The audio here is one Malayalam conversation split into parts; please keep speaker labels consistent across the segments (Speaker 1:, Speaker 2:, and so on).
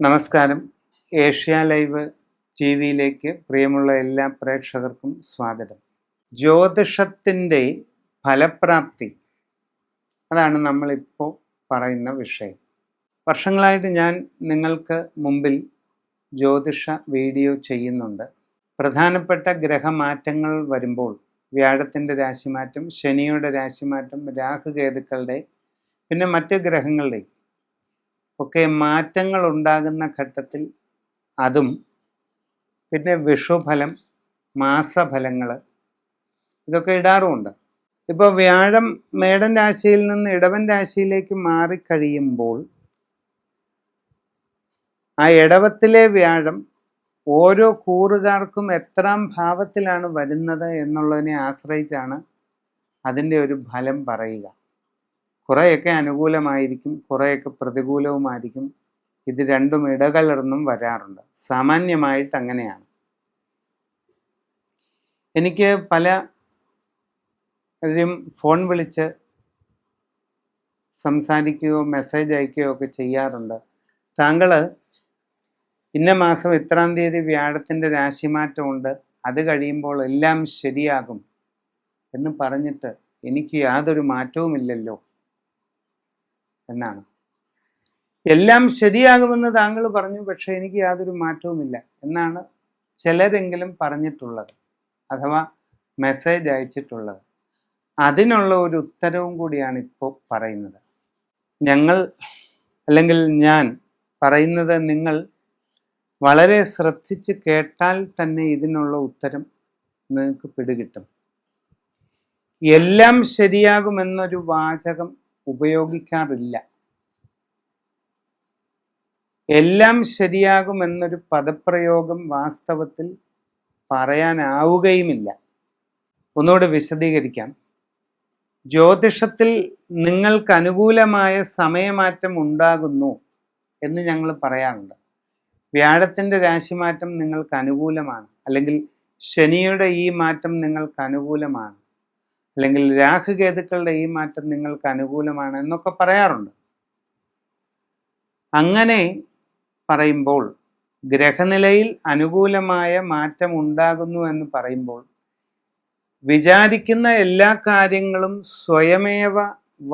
Speaker 1: നമസ്കാരം. ഏഷ്യ ലൈവ് ടി വിയിലേക്ക് പ്രിയമുള്ള എല്ലാ പ്രേക്ഷകർക്കും സ്വാഗതം. ജ്യോതിഷത്തിന്റെ ഫലപ്രാപ്തി അതാണ് നമ്മളിപ്പോൾ പറയുന്ന വിഷയം. വർഷങ്ങളായിട്ട് ഞാൻ നിങ്ങൾക്ക് മുമ്പിൽ ജ്യോതിഷ വീഡിയോ ചെയ്യുന്നുണ്ട്. പ്രധാനപ്പെട്ട ഗ്രഹമാറ്റങ്ങൾ വരുമ്പോൾ വ്യാഴത്തിന്റെ രാശിമാറ്റം ശനിയുടെ രാശിമാറ്റം രാഹുകേതുക്കളുടെ പിന്നെ മറ്റ് ഗ്രഹങ്ങളുടെ ഒക്കെ മാറ്റങ്ങൾ ഉണ്ടാകുന്ന ഘട്ടത്തിൽ അതും പിന്നെ വിഷുഫലം മാസഫലങ്ങൾ ഇതൊക്കെ ഇടാറുമുണ്ട്. ഇപ്പോൾ വ്യാഴം മേടൻ രാശിയിൽ നിന്ന് ഇടവൻ രാശിയിലേക്ക് മാറിക്കഴിയുമ്പോൾ ആ ഇടവത്തിലെ വ്യാഴം ഓരോ കൂറുകാർക്കും എത്രാം ഭാവത്തിലാണ് വരുന്നത് എന്നുള്ളതിനെ ആശ്രയിച്ചാണ് അതിന്റെ ഒരു ഫലം പറയുക. കുറേയൊക്കെ അനുകൂലമായിരിക്കും കുറേയൊക്കെ പ്രതികൂലവുമായിരിക്കും. ഇത് രണ്ടും ഇടകലർന്നും വരാറുണ്ട്. സാമാന്യമായിട്ട് അങ്ങനെയാണ്. എനിക്ക് പലരും ഫോൺ വിളിച്ച് സംസാരിക്കുകയോ മെസ്സേജ് അയക്കുകയോ ഒക്കെ ചെയ്യാറുണ്ട്. താങ്കൾ ഇന്ന മാസം ഇത്രാം തീയതി വ്യാഴത്തിന്റെ രാശിമാറ്റമുണ്ട്. അത് കഴിയുമ്പോൾ എല്ലാം ശരിയാകും എന്ന് പറഞ്ഞിട്ട് എനിക്ക് യാതൊരു മാറ്റവുമില്ലല്ലോ. എന്നാണ്. എല്ലാം ശരിയാകുമെന്ന് താങ്കൾ പറഞ്ഞു പക്ഷേ എനിക്ക് യാതൊരു മാറ്റവുമില്ല എന്നാണ് ചിലരെങ്കിലും പറഞ്ഞിട്ടുള്ളത് അഥവാ മെസ്സേജ് അയച്ചിട്ടുള്ളത്. അതിനുള്ള ഒരു ഉത്തരവും കൂടിയാണ് ഇപ്പോൾ പറയുന്നത്. ഞങ്ങൾ അല്ലെങ്കിൽ ഞാൻ പറയുന്നത് നിങ്ങൾ വളരെ ശ്രദ്ധിച്ച് കേട്ടാൽ തന്നെ ഇതിനുള്ള ഉത്തരം നിങ്ങൾക്ക് പിടികിട്ടും. എല്ലാം ശരിയാകുമെന്നൊരു വാചകം ഉപയോഗിക്കാറില്ല. എല്ലാം ശരിയാകുമെന്നൊരു പദപ്രയോഗം വാസ്തവത്തിൽ പറയാനാവുകയുമില്ല. ഒന്നുകൂടെ വിശദീകരിക്കാം. ജ്യോതിഷത്തിൽ നിങ്ങൾക്ക് അനുകൂലമായ സമയമാറ്റം ഉണ്ടാകുന്നു എന്ന് ഞങ്ങൾ പറയാറുണ്ട്. വ്യാഴത്തിന്റെ രാശിമാറ്റം നിങ്ങൾക്ക് അനുകൂലമാണ്. അല്ലെങ്കിൽ ശനിയുടെ ഈ മാറ്റം നിങ്ങൾക്ക് അനുകൂലമാണ്. അല്ലെങ്കിൽ രാഹുകേതുക്കളുടെ ഈ മാറ്റം നിങ്ങൾക്ക് അനുകൂലമാണ് എന്നൊക്കെ പറയാറുണ്ട്. അങ്ങനെ പറയുമ്പോൾ ഗ്രഹനിലയിൽ അനുകൂലമായ മാറ്റം ഉണ്ടാകുന്നു എന്ന് പറയുമ്പോൾ വിചാരിക്കുന്ന എല്ലാ കാര്യങ്ങളും സ്വയമേവ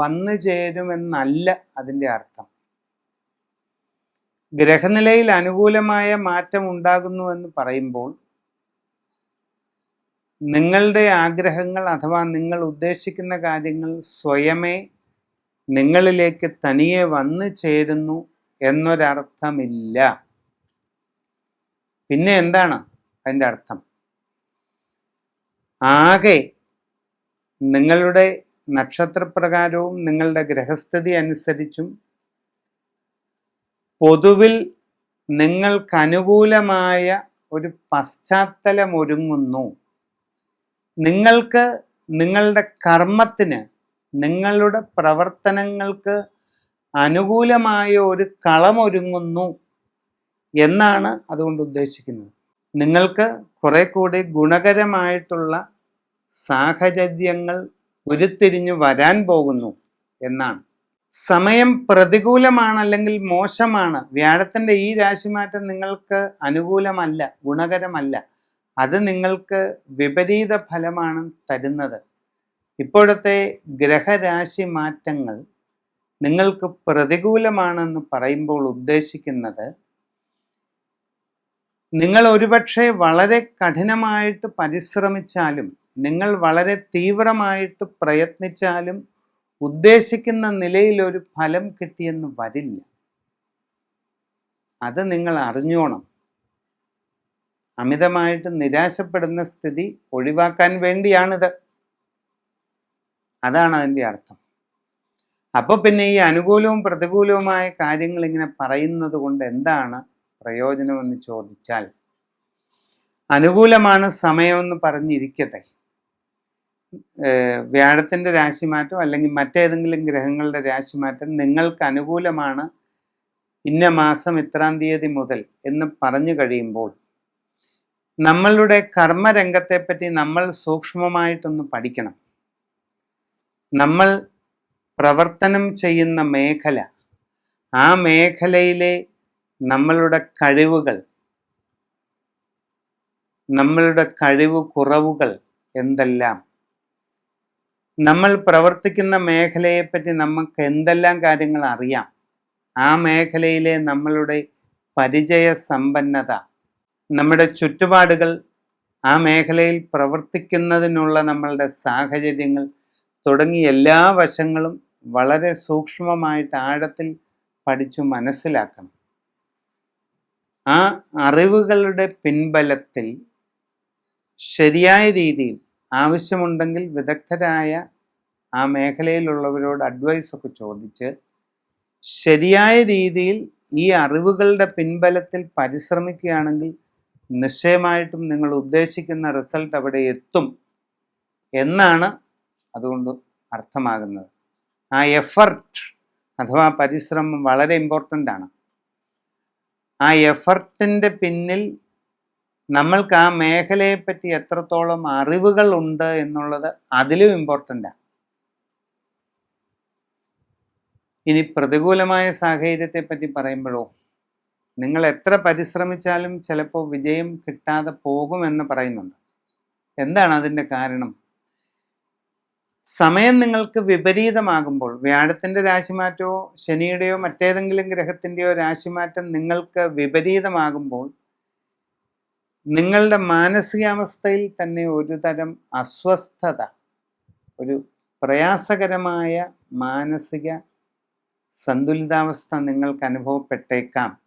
Speaker 1: വന്നു ചേരുമെന്നല്ല അതിന്റെ അർത്ഥം. ഗ്രഹനിലയിൽ അനുകൂലമായ മാറ്റം ഉണ്ടാകുന്നു എന്ന് പറയുമ്പോൾ നിങ്ങളുടെ ആഗ്രഹങ്ങൾ അഥവാ നിങ്ങൾ ഉദ്ദേശിക്കുന്ന കാര്യങ്ങൾ സ്വയമേ നിങ്ങളിലേക്ക് തനിയെ വന്നു ചേരുന്നു എന്നൊരർത്ഥമില്ല. പിന്നെ എന്താണ് അതിന്റെ അർത്ഥം? ആകെ നിങ്ങളുടെ നക്ഷത്രപ്രകാരവും നിങ്ങളുടെ ഗ്രഹസ്ഥിതി അനുസരിച്ചും പൊതുവിൽ നിങ്ങൾക്കനുകൂലമായ ഒരു പശ്ചാത്തലം ഒരുങ്ങുന്നു. നിങ്ങൾക്ക് നിങ്ങളുടെ കർമ്മത്തിന് നിങ്ങളുടെ പ്രവർത്തനങ്ങൾക്ക് അനുകൂലമായ ഒരു കളമൊരുങ്ങുന്നു എന്നാണ് അതുകൊണ്ട് ഉദ്ദേശിക്കുന്നത്. നിങ്ങൾക്ക് കുറെ കൂടി ഗുണകരമായിട്ടുള്ള സാഹചര്യങ്ങൾ ഉരുത്തിരിഞ്ഞു വരാൻ പോകുന്നു എന്നാണ്. സമയം പ്രതികൂലമാണ് അല്ലെങ്കിൽ മോശമാണ്. വ്യാഴത്തിന്റെ ഈ രാശിമാറ്റം നിങ്ങൾക്ക് അനുകൂലമല്ല ഗുണകരമല്ല. അത് നിങ്ങൾക്ക് വിപരീത ഫലമാണ് തരുന്നത്. ഇപ്പോഴത്തെ ഗ്രഹരാശി മാറ്റങ്ങൾ നിങ്ങൾക്ക് പ്രതികൂലമാണെന്ന് പറയുമ്പോൾ ഉദ്ദേശിക്കുന്നത് നിങ്ങൾ ഒരുപക്ഷെ വളരെ കഠിനമായിട്ട് പരിശ്രമിച്ചാലും നിങ്ങൾ വളരെ തീവ്രമായിട്ട് പ്രയത്നിച്ചാലും ഉദ്ദേശിക്കുന്ന നിലയിൽ ഒരു ഫലം കിട്ടിയെന്ന് വരില്ല. അത് നിങ്ങൾ അറിഞ്ഞോണം. അമിതമായിട്ട് നിരാശപ്പെടുന്ന സ്ഥിതി ഒഴിവാക്കാൻ വേണ്ടിയാണിത്. അതാണ് അതിന്റെ അർത്ഥം. അപ്പോൾ പിന്നെ ഈ അനുകൂലവും പ്രതികൂലവുമായ കാര്യങ്ങൾ ഇങ്ങനെ പറയുന്നത് കൊണ്ട് എന്താണ് പ്രയോജനമെന്ന് ചോദിച്ചാൽ അനുകൂലമാണ് സമയമെന്ന് പറഞ്ഞിരിക്കട്ടെ. വ്യാഴത്തിന്റെ രാശിമാറ്റം അല്ലെങ്കിൽ മറ്റേതെങ്കിലും ഗ്രഹങ്ങളുടെ രാശിമാറ്റം നിങ്ങൾക്ക് അനുകൂലമാണ് ഇന്ന മാസം ഇത്രാം തീയതി മുതൽ എന്ന് പറഞ്ഞു കഴിയുമ്പോൾ നമ്മളുടെ കർമ്മരംഗത്തെപ്പറ്റി നമ്മൾ സൂക്ഷ്മമായിട്ടൊന്ന് പഠിക്കണം. നമ്മൾ പ്രവർത്തനം ചെയ്യുന്ന മേഖല ആ മേഖലയിലെ നമ്മളുടെ കഴിവുകൾ നമ്മളുടെ കഴിവ് കുറവുകൾ എന്തെല്ലാം നമ്മൾ പ്രവർത്തിക്കുന്ന മേഖലയെപ്പറ്റി നമുക്ക് എന്തെല്ലാം കാര്യങ്ങൾ അറിയാം ആ മേഖലയിലെ നമ്മളുടെ പരിചയ സമ്പന്നത നമ്മുടെ ചുറ്റുപാടുകൾ ആ മേഖലയിൽ പ്രവർത്തിക്കുന്നതിനുള്ള നമ്മളുടെ സാഹചര്യങ്ങൾ തുടങ്ങി എല്ലാ വശങ്ങളും വളരെ സൂക്ഷ്മമായിട്ട് ആഴത്തിൽ പഠിച്ചു മനസ്സിലാക്കണം. ആ അറിവുകളുടെ പിൻബലത്തിൽ ശരിയായ രീതിയിൽ ആവശ്യമുണ്ടെങ്കിൽ വിദഗ്ധരായ ആ മേഖലയിലുള്ളവരോട് അഡ്വൈസൊക്കെ ചോദിച്ച് ശരിയായ രീതിയിൽ ഈ അറിവുകളുടെ പിൻബലത്തിൽ പരിശ്രമിക്കുകയാണെങ്കിൽ നിശ്ചയമായിട്ടും നിങ്ങൾ ഉദ്ദേശിക്കുന്ന റിസൾട്ട് അവിടെ എത്തും എന്നാണ് അതുകൊണ്ട് അർത്ഥമാകുന്നത്. ആ എഫർട്ട് അഥവാ പരിശ്രമം വളരെ ഇമ്പോർട്ടന്റ് ആണ്. ആ എഫർട്ടിന്റെ പിന്നിൽ നമ്മൾക്ക് ആ മേഖലയെപ്പറ്റി എത്രത്തോളം അറിവുകൾ ഉണ്ട് എന്നുള്ളത് അതിലും ഇമ്പോർട്ടന്റാണ് ഇനി പ്രതികൂലമായ സാഹചര്യത്തെ പറ്റി പറയുമ്പോഴോ? നിങ്ങൾ എത്ര പരിശ്രമിച്ചാലും ചിലപ്പോൾ വിജയം കിട്ടാതെ പോകുമെന്ന് പറയുന്നുണ്ട്. എന്താണ് അതിന്റെ കാരണം? സമയം നിങ്ങൾക്ക് വിപരീതമാകുമ്പോൾ വ്യാഴത്തിന്റെ രാശിമാറ്റമോ ശനിയുടെയോ മറ്റേതെങ്കിലും ഗ്രഹത്തിന്റെയോ രാശിമാറ്റം നിങ്ങൾക്ക് വിപരീതമാകുമ്പോൾ നിങ്ങളുടെ മാനസികാവസ്ഥയിൽ തന്നെ ഒരു തരം അസ്വസ്ഥത ഒരു പ്രയാസകരമായ മാനസിക സന്തുലിതാവസ്ഥ നിങ്ങൾക്ക് അനുഭവപ്പെട്ടേക്കാം.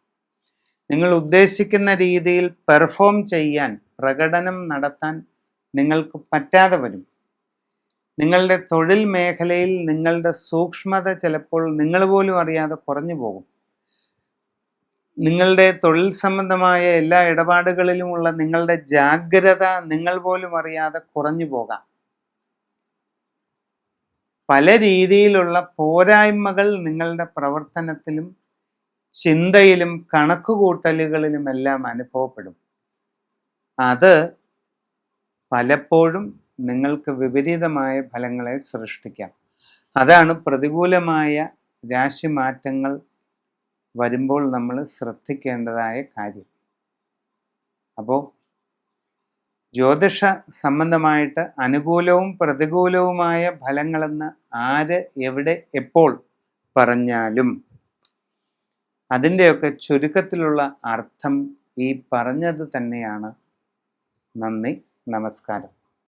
Speaker 1: നിങ്ങൾ ഉദ്ദേശിക്കുന്ന രീതിയിൽ പെർഫോം ചെയ്യാൻ പ്രകടനം നടത്താൻ നിങ്ങൾക്ക് പറ്റാതെ വരും. നിങ്ങളുടെ തൊഴിൽ മേഖലയിൽ നിങ്ങളുടെ സൂക്ഷ്മത ചിലപ്പോൾ നിങ്ങൾ പോലും അറിയാതെ കുറഞ്ഞു പോകും. നിങ്ങളുടെ തൊഴിൽ സംബന്ധമായ എല്ലാ ഇടപാടുകളിലുമുള്ള നിങ്ങളുടെ ജാഗ്രത നിങ്ങൾ പോലും അറിയാതെ കുറഞ്ഞു പോകാം. പല രീതിയിലുള്ള പോരായ്മകൾ നിങ്ങളുടെ പ്രവർത്തനത്തിലും ചിന്തയിലും കണക്കുകൂട്ടലുകളിലുമെല്ലാം അനുഭവപ്പെടും. അത് പലപ്പോഴും നിങ്ങൾക്ക് വിപരീതമായ ഫലങ്ങളെ സൃഷ്ടിക്കാം. അതാണ് പ്രതികൂലമായ രാശിമാറ്റങ്ങൾ വരുമ്പോൾ നമ്മൾ ശ്രദ്ധിക്കേണ്ടതായ കാര്യം. അപ്പോൾ ജ്യോതിഷ സംബന്ധമായിട്ട് അനുകൂലവും പ്രതികൂലവുമായ ഫലങ്ങളെന്ന് ആര് എവിടെ എപ്പോൾ പറഞ്ഞാലും അതിന്റെയൊക്കെ ചുരുക്കത്തിലുള്ള അർത്ഥം ഈ പറഞ്ഞത് തന്നെയാണ്. നന്ദി നമസ്കാരം.